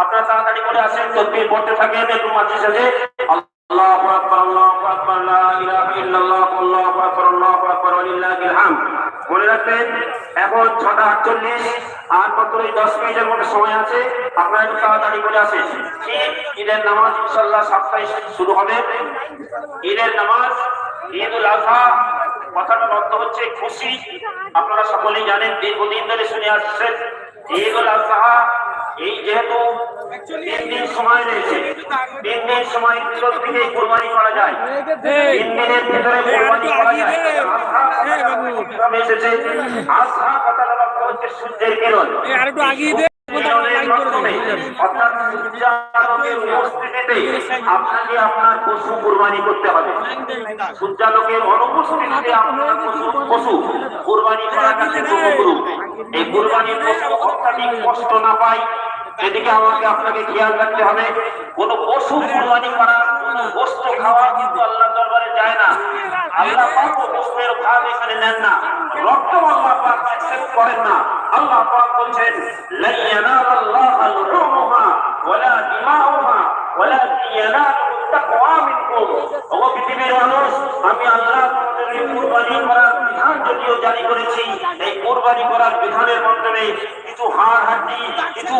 আপনারা তাড়াতাড়ি করে আসেন তকবীর পড়তে থাকেন, একটু মাঝে সাথে আল্লাহু আকবার আল্লাহু আকবার, লা ইলাহা ইল্লাল্লাহ, আল্লাহু আকবার আল্লাহু আকবার, ওয়ালিল্লাহিল হামদ। মনে রাখবেন, এখন ছটা আটচল্লিশ, আর মাত্র এই দশ মিনিটের মধ্যে সময় আছে? আপনারা একটু তাড়াতাড়ি করে আসেন। ঠিক ঈদের নামাজ ইনশাল্লাহ শুরু হবে। ঈদের নামাজ আজহা, কথাটার অর্থ হচ্ছে খুশি। আপনারা সকলেই জানেন, দীর্ঘদিন ধরে শুনে আসছেন, ঈদুল আজহা এই যেহেতু তিন দিন সময় রয়েছে তিন দিন সময় ঈদের থেকে কোরবানি করা যায়। তিন দিনের ভিতরে কোরবানি করা যায়। এসেছে। হচ্ছে সূর্যের কিরণ আরেকটু আগিয়ে দে। আপনাকে আপনার পশু কোরবানি করতে হবে। সূর্যালোকের অনুপস্থিতিতে আপনার পশু কোরবানি করাটা কিন্তু এই কোরবানির অত্যাধিক কষ্ট না পায়। এদিকে আমাকে আপনাকে খেয়াল রাখতে হবে, কোন পশু কোরবানি করা, কোন বস্তু খাওয়া কিন্তু আল্লাহ দরবারে যায় না। আল্লাহ পাক বস্তুর ভাগ এখানে নেন না। রক্ত আল্লাহ পাক অ্যাকসেপ্ট করেন না। আল্লাহ পাক বলছেন লা ইয়ানালাল্লাহু লুহুমুহা ওয়ালা দিমাউহা ওয়ালাকিন ইয়ানালুহু তাকওয়া মিনকুম। ও পৃথিবীর মানুষ, আমি আল্লাহ তোমাদের কুরবানি করার বিধান যদিও জারি করেছি, এই কুরবানি করার বিধানের মাধ্যমে কিছু হাড় হাড্ডি, কিছু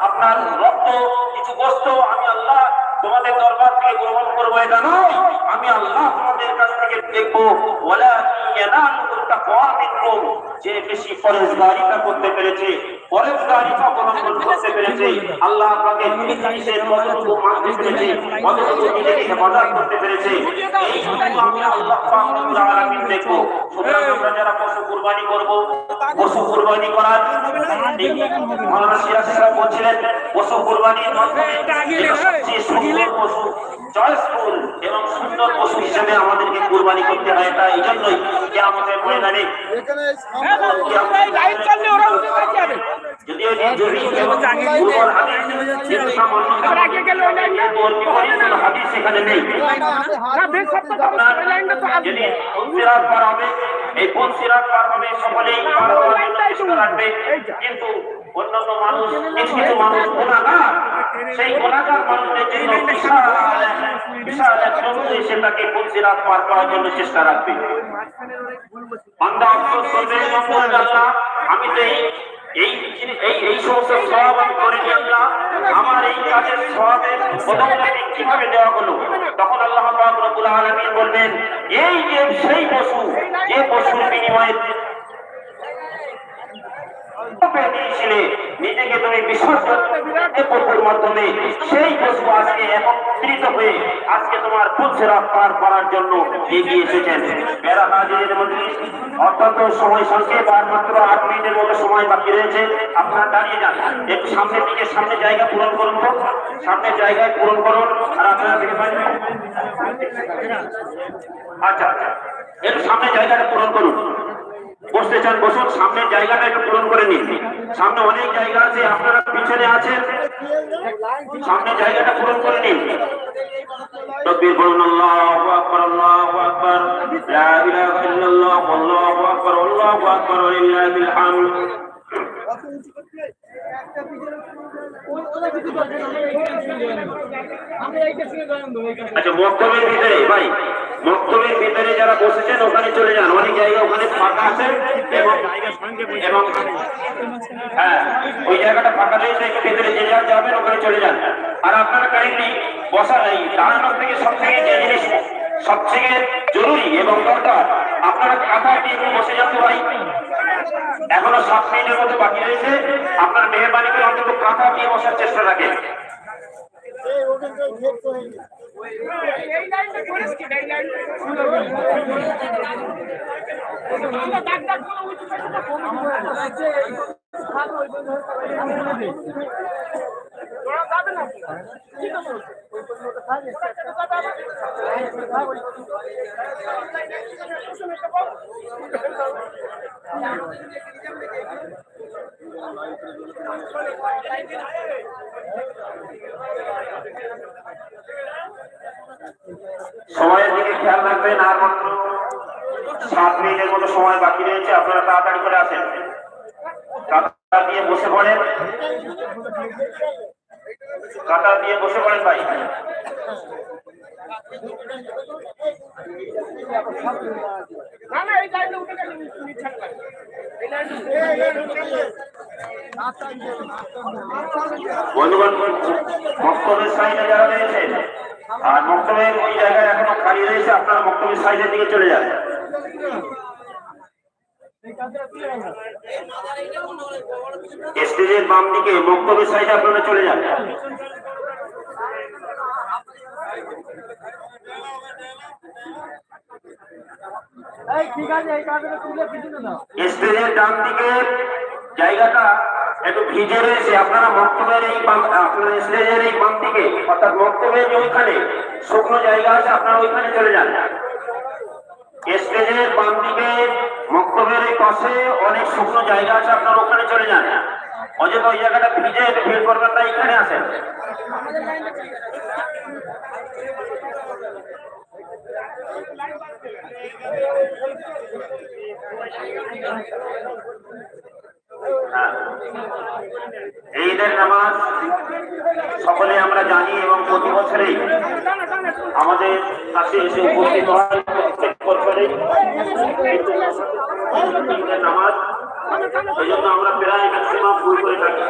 আপনার রক্ত, কিছু গোস্ত আমি আল্লাহ তোমাদের দরবার থেকে গ্রহণ করব, এটা নয়। আমি আল্লাহ তোমাদের কাছ থেকে দেখব। মিনকুম যে বেশি পরেজগারিতা করতে পেরেছে পরেজগারিতা অবলম্বন করতে পেরেছে, আল্লাহ আপনাকে জিনিসের কতটুকু মানতে পেরেছে কতটুকু নিজেকে হেফাজত করতে পেরেছে। এই আমি আল্লাহ পাক আলামিন দেখব, সুতরাং আমরা যারা পশু কুরবানি করব, পশু কুরবানি করার মাওলানা সিরাজ সাহেব বলছিলেন পশু কুরবানির মাধ্যমে সবচেয়ে সুন্দর পশু চয়েসফুল এবং সুন্দর পশু হিসেবে আমাদেরকে কুরবানি করতে হয় এটা এই জন্যই কে আমাদের ময়দানে যদিও হাদিস সেখানে নেই। যদি সিরাত পার হবে এই কোন সিরাত পার হবে সকলেই পার হওয়ার জন্য চেষ্টা রাখবে। কিন্তু অন্যান্য মানুষ কিছু কিছু মানুষ গুণাগার সেই গুণাগার মানুষের জন্য বিশাল বিশাল এক জন্তু এসে তাকে কোন সিরাত পার করার জন্য চেষ্টা রাখবে। বান্দা করবে আমি তো এই এই এই এই সমস্ত সব আমি আল্লাহ আমার এই কাজের সবের বদৌলতে কীভাবে দেওয়া হলো? তখন আল্লাহ রবুল আলামিন বলবেন এই যে সেই পশু, যে পশুর বিনিময়ে নিজেকে তুমি একটু সামনের সামনে আচ্ছা একটু সামনের জায়গাটা পূরণ করুন। বসতে চান, বসুন, সামনের জায়গাটা একটু পূরণ করে নিন। সামনে অনেক জায়গা আছে, আপনারা পিছনে আছেন। সামনে জায়গাটা পূরণ করে নিন। তকবীর বলুন, আল্লাহু আকবার আল্লাহু আকবার, লা ইলাহা ইল্লাল্লাহ, আল্লাহু আকবার আল্লাহু আকবার ওয়া লিল্লাহিল হামদ। আচ্ছা মক্তবের ভিতরে, ভাই, মক্তবের ভিতরে যারা বসেছেন, ওখানে চলে যান। অনেক জায়গা ওখানে ফাঁকা আছে এবং হ্যাঁ ওই জায়গাটা ফাঁকা রয়েছে ভিতরে যে যার যাবেন, ওখানে চলে যান। আর আপনারা কাইন্ডলি বসা নেই। দাঁড়ানোর থেকে সব থেকে যে জিনিস সব থেকে জরুরি এবং দরকার, আপনারা কাঁথায় দিয়ে বসে যান ভাই। এখনও সাত মিনিটের মতো বাকি রয়েছে। আপনার মেহরবানি করে অন্তত কাঁথা দিয়ে বসার চেষ্টা রাখেন। সময়ের দিকে খেয়াল রাখবেন, আর মাত্র সাত মিনিটের মতো সময় বাকি রয়েছে, আপনারা তাড়াতাড়ি করে আসেন। কাতার দিয়ে বসে পড়েন। কাটা দিয়ে বসে পড়েন ভাই। না না এই লাইনে উঠে গেলে মিথ্যা কথা। বন্ধুগণ বক্তব্যের সাইডে যারা রয়েছেন আর বক্তব্যের ওই জায়গায় এখনও খালি রয়েছে আপনারা বক্তব্যের সাইডের দিকে চলে যান। স্টেজের বাম দিকে বক্তব্যের সাইডে আপনারা চলে যান। স্টেজের ডান দিকে জায়গাটা একটু ভিজে রয়েছে। আপনারা বক্তব্যের এই আপনার স্টেজের এই বাম দিকে অর্থাৎ বক্তব্যের যে ওইখানে শুকনো জায়গা আছে আপনারা ওইখানে চলে যান। স্টেজের বাম দিকে পাশে অনেক শুকনো জায়গা আছে, আপনারা ওখানে চলে যান। অযথা ওই জায়গাটা ভিজে একটু করবেন না, এখানে আসেন। হ্যাঁ। ঈদের নামাজ সকলে আমরা জানি এবং প্রতি বছরেই আমাদের কাছে এসে উপস্থিত হয়। প্রত্যেক নামাজ। আমরা প্রায় ম্যাক্সিমাম ভুল করে থাকি।